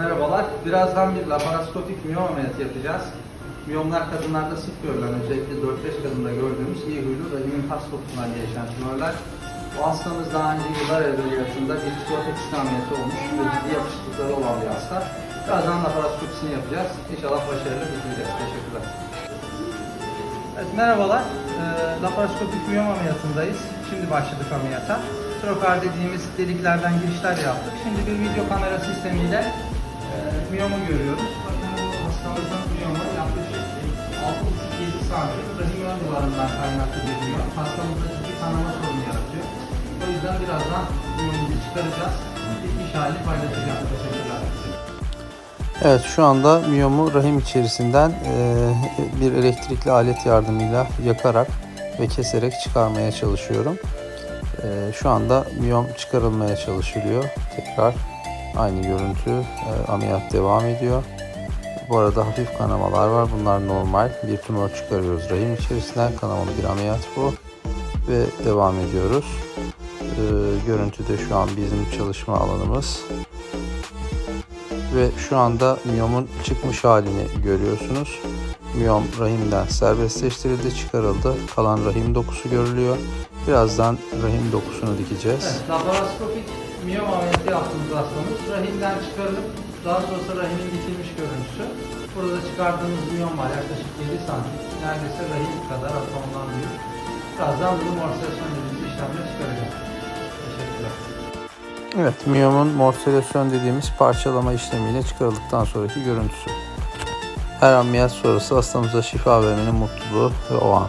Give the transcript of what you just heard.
Merhabalar. Birazdan bir laparoskopik miyom ameliyatı yapacağız. Miyomlar kadınlarda sık görülen, özellikle 4-5 kadında gördüğümüz iyi huylu rahimin kas dokusundan gelişen tümörler. Bu hastamız daha önce yıllar evveliyatında bir psikoteksik ameliyatı olmuş ve ciddi yapışıklıkları olan bir hasta. Birazdan laparoskopisini yapacağız. İnşallah başarılı bitireceğiz. Teşekkürler. Evet, merhabalar. E, laparoskopik miyom ameliyatındayız. Şimdi başladık ameliyata. Trokar dediğimiz deliklerden girişler yaptık. Şimdi bir video kamera sistemiyle miyomu görüyoruz. Bakın bu hastamızın miyomu yaklaşık 6,5-7 santim rahim ön duvarından kaynaklı bir miyom. Hastamızda ciddi kanama sorunu yaratıyor. O yüzden birazdan miyomuzu çıkaracağız. Bitmiş halini paylaşacağım. Teşekkürler. Evet şu anda miyomu rahim içerisinden e, bir elektrikli alet yardımıyla yakarak ve keserek çıkarmaya çalışıyorum. E, şu anda miyom çıkarılmaya çalışılıyor. Tekrar aynı görüntü e, ameliyat devam ediyor. Bu arada hafif kanamalar var. Bunlar normal. Bir tümör çıkarıyoruz rahim içerisinden. Kanamalı bir ameliyat bu. Ve devam ediyoruz. E, görüntüde şu an bizim çalışma alanımız ve şu anda miyomun çıkmış halini görüyorsunuz. Miyom rahimden serbestleştirildi, çıkarıldı. Kalan rahim dokusu görülüyor. Birazdan rahim dokusunu dikeceğiz. Evet, laparoskopik miyom ameliyatı yaptığımız hastamız rahimden çıkarılıp daha sonrasında rahimin dikilmiş görüntüsü. Burada çıkardığımız miyom var yaklaşık 7 santim. Neredeyse rahim kadar hatta büyük. Birazdan bunu morselasyon dediğimiz işlemle çıkaracağız. Teşekkürler. Evet, miyomun morselasyon dediğimiz parçalama işlemiyle çıkarıldıktan sonraki görüntüsü. Her ameliyat sonrası hastamıza şifa vermenin mutluluğu ve o an.